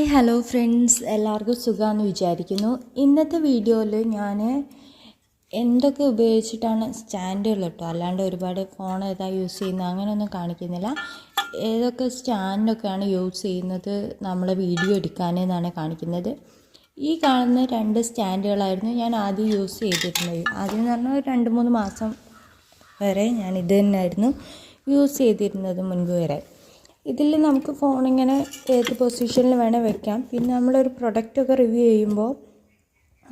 Hi hello friends എല്ലാവർക്കും സുഖമാണെന്ന് വിചാരിക്കുന്നു. ഇന്നത്തെ വീഡിയോയിൽ ഞാൻ എന്തൊക്കെ ഉപയോഗിച്ചിട്ടാണ് സ്റ്റാൻഡുകൾ കേട്ടോ അല്ലാണ്ട് ഒരുപാട് ഫോൺ ഏതാ യൂസ് ചെയ്യുന്നത് അങ്ങനെയൊന്നും കാണിക്കുന്നില്ല. ഏതൊക്കെ സ്റ്റാൻഡൊക്കെയാണ് യൂസ് ചെയ്യുന്നത്? നമ്മളെ വീഡിയോ എടുക്കാനെന്നാണ് കാണിക്കുന്നത്. ഈ കാണുന്ന രണ്ട് സ്റ്റാൻഡുകളായിരുന്നു ഞാൻ ആദ്യം യൂസ് ചെയ്തിരുന്നത്. ആദ്യം എന്ന് പറഞ്ഞാൽ രണ്ട് മൂന്ന് മാസം വരെ ഞാൻ ഇത് തന്നെയായിരുന്നു യൂസ് ചെയ്തിരുന്നത് മുൻപ് വരെ. ഇതിൽ നമുക്ക് ഫോൺ ഇങ്ങനെ ഏത് പൊസിഷനിൽ വേണേൽ വെക്കാം. പിന്നെ നമ്മളൊരു പ്രൊഡക്റ്റൊക്കെ റിവ്യൂ ചെയ്യുമ്പോൾ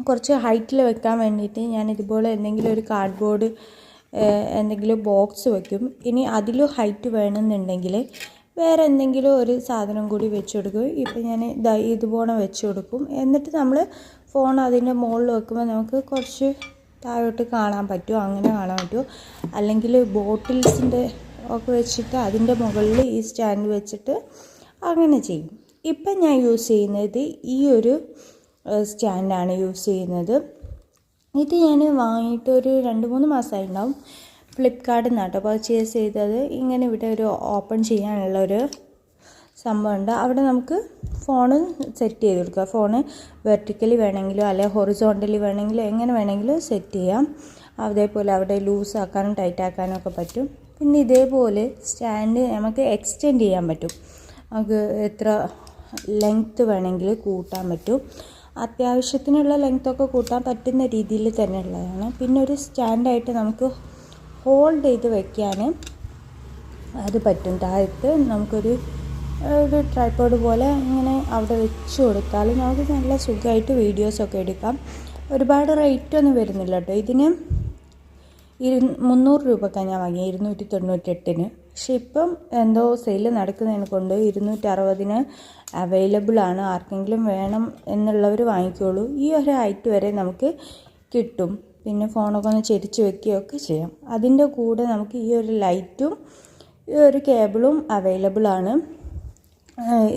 കുറച്ച് ഹൈറ്റിൽ വെക്കാൻ വേണ്ടിയിട്ട് ഞാൻ ഇതുപോലെ എന്തെങ്കിലും ഒരു കാർഡ്ബോർഡ് എന്തെങ്കിലും ബോക്സ് വെക്കും. ഇനി അതിലും ഹൈറ്റ് വേണമെന്നുണ്ടെങ്കിൽ വേറെ എന്തെങ്കിലും ഒരു സാധനം കൂടി വെച്ച് കൊടുക്കും. ഇപ്പം ഞാൻ ഇതാ ഇതുപോലെ വെച്ച് കൊടുക്കും. എന്നിട്ട് നമ്മൾ ഫോൺ അതിന്റെ മുകളിൽ വെക്കുമ്പോൾ നമുക്ക് കുറച്ച് താഴോട്ട് കാണാൻ പറ്റുമോ? അങ്ങനെ കാണാൻ പറ്റുമോ? അല്ലെങ്കിൽ ബോട്ടിൽസിന്റെ ഒക്കെ വെച്ചിട്ട് അതിന്റെ മുകളിൽ ഈ സ്റ്റാൻഡ് വെച്ചിട്ട് അങ്ങനെ ചെയ്യും. ഇപ്പം ഞാൻ യൂസ് ചെയ്യുന്നത് ഈ ഒരു സ്റ്റാൻഡാണ് യൂസ് ചെയ്യുന്നത്. ഇത് ഞാൻ വാങ്ങിയിട്ട് ഒരു രണ്ട് മൂന്ന് മാസമായിട്ടുണ്ടാവും. ഫ്ലിപ്കാർട്ടിൽ നിന്നാട്ടോ പർച്ചേസ് ചെയ്തത്. ഇങ്ങനെ ഇവിടെ ഒരു ഓപ്പൺ ചെയ്യാനുള്ള ഒരു സംഭവമുണ്ട്. അവിടെ നമുക്ക് ഫോണ് സെറ്റ് ചെയ്ത് കൊടുക്കുക ഫോണ് വെർട്ടിക്കലി വേണമെങ്കിലോ അല്ലെങ്കിൽ ഹൊറിസോണ്ടലി വേണമെങ്കിലോ എങ്ങനെ വേണമെങ്കിലും സെറ്റ് ചെയ്യാം. അതേപോലെ അവിടെ ലൂസ് ആക്കാനും ടൈറ്റ് ആക്കാനും ഒക്കെ പറ്റും. പിന്നെ ഇതേപോലെ സ്റ്റാൻഡ് നമുക്ക് എക്സ്റ്റെൻഡ് ചെയ്യാൻ പറ്റും. നമുക്ക് എത്ര ലെങ്ത്ത് വേണമെങ്കിൽ കൂട്ടാൻ പറ്റും. അത്യാവശ്യത്തിനുള്ള ലെങ്ത്തൊക്കെ കൂട്ടാൻ പറ്റുന്ന രീതിയിൽ തന്നെ ഉള്ളതാണ് പിന്നെ ഒരു സ്റ്റാൻഡായിട്ട് നമുക്ക് ഹോൾഡ് ചെയ്ത് വെക്കാൻ അത് പറ്റും. താഴത്ത് നമുക്കൊരു ഒരു ട്രൈപ്പോഡ് പോലെ ഇങ്ങനെ അവിടെ വെച്ച് കൊടുത്താൽ നമുക്ക് നല്ല സുഖമായിട്ട് വീഡിയോസൊക്കെ എടുക്കാം. ഒരുപാട് റേറ്റ് ഒന്നും വരുന്നില്ല കേട്ടോ. ഇതിന് ഇരു മുന്നൂറ് രൂപക്കാണ് ഞാൻ വാങ്ങിയത് ഇരുന്നൂറ്റി തൊണ്ണൂറ്റെട്ടിന് പക്ഷെ ഇപ്പം എന്തോ സെയിൽ നടക്കുന്നതിനെ കൊണ്ട് ഇരുന്നൂറ്റി അറുപതിന് അവൈലബിൾ ആണ്. ആർക്കെങ്കിലും വേണം എന്നുള്ളവർ വാങ്ങിക്കോളൂ. ഈ ഒരു ഹൈറ്റ് വരെ നമുക്ക് കിട്ടും. പിന്നെ ഫോണൊക്കെ ഒന്ന് ചെരിച്ച് വെക്കുകയൊക്കെ ചെയ്യാം. അതിന്റെ കൂടെ നമുക്ക് ഈ ഒരു ലൈറ്റും ഈ ഒരു കേബിളും അവൈലബിൾ ആണ്.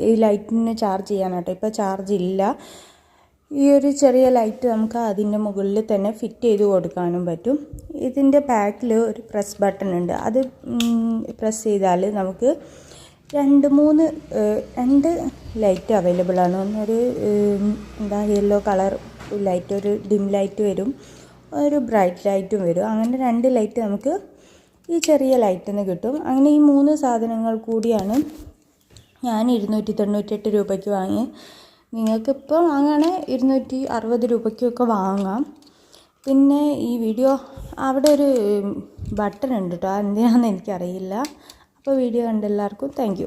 ഈ ലൈറ്റിന് ചാർജ് ചെയ്യാനാട്ടോ ഇപ്പോൾ ചാർജ് ഇല്ല. ഈ ഒരു ചെറിയ ലൈറ്റ് നമുക്ക് അതിന്റെ മുകളിൽ തന്നെ ഫിറ്റ് ചെയ്ത് കൊടുക്കാനും പറ്റും. ഇതിന്റെ ബാക്കിൽ ഒരു പ്രസ് ബട്ടൺ ഉണ്ട്. അത് പ്രസ് ചെയ്താൽ നമുക്ക് രണ്ട് മൂന്ന് രണ്ട് ലൈറ്റ് അവൈലബിൾ ആണ്. ഒന്നൊരു എന്താ യെല്ലോ കളർ ലൈറ്റ് ഒരു ഡിം ലൈറ്റ് വരും. ഒരു ബ്രൈറ്റ് ലൈറ്റും വരും. അങ്ങനെ രണ്ട് ലൈറ്റ് നമുക്ക് ഈ ചെറിയ ലൈറ്റിൽ നിന്ന് കിട്ടും. അങ്ങനെ ഈ മൂന്ന് സാധനങ്ങൾ കൂടിയാണ് ഞാൻ ഇരുന്നൂറ്റി തൊണ്ണൂറ്റെട്ട് രൂപയ്ക്ക് വാങ്ങി നിങ്ങൾക്കിപ്പോൾ അങ്ങനെ ഇരുന്നൂറ്റി അറുപത് രൂപയ്ക്കൊക്കെ വാങ്ങാം. പിന്നെ ഈ വീഡിയോ അവിടെ ഒരു ബട്ടൺ ഉണ്ട് കേട്ടോ എന്തിനാണെന്ന് എനിക്കറിയില്ല. അപ്പോൾ വീഡിയോ കണ്ട എല്ലാവർക്കും താങ്ക്